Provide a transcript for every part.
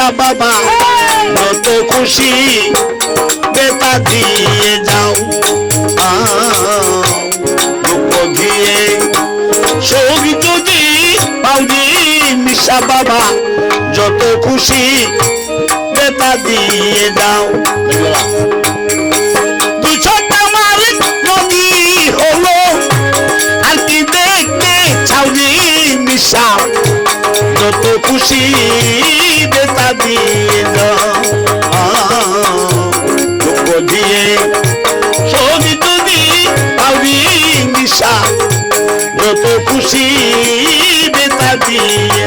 মিশা বাবা। যত খুশি বেতা দিয়ে যাও। দুঃখ দিয়ে শোক যদি পাউনি মিশা বাবা, যত খুশি বেতা দিয়ে দাও যত খুশি বেতা আও, দুঃখ দিয়ে শোক যদি পাউনি মিশা যত খুশি বেতা দিয়ে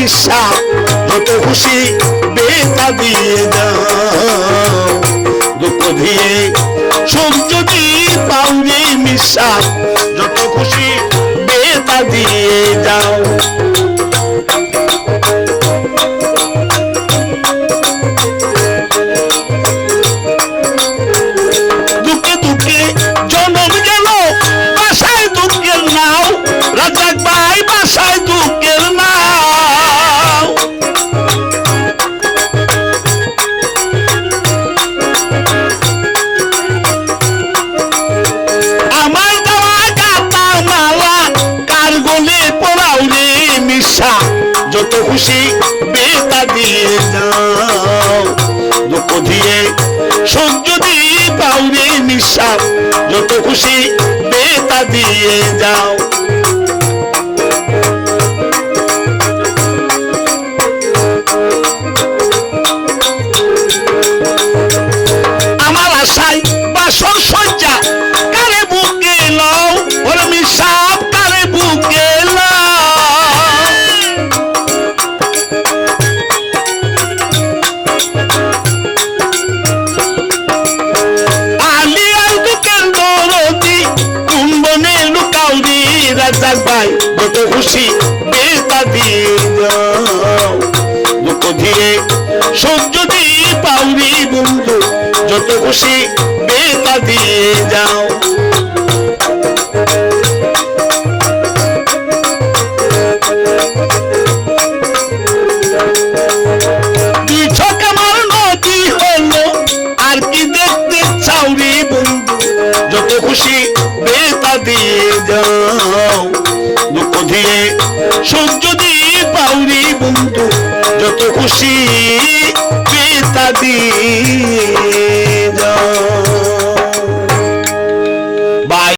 বিশ্বাস যত খুশি বেতা দিয়ে দাও। দুঃখ দিয়ে যত খুশি বেতা দিয়ে যাও। দুঃখ দিয়ে সুখ যদি পাও রে মিশা যত খুশি বেতা দিয়ে যাও। খুশি বেতা দিয়ে যাও। দুঃখ দিয়ে সহ্য দিয়ে পাউরি বন্ধু যত খুশি বেতা দিয়ে যাও। খুশি বেতা দিয়ে যাও। সহ্য দিয়ে পাউরি বন্ধু যত খুশি পেতা দিয়ে যাও।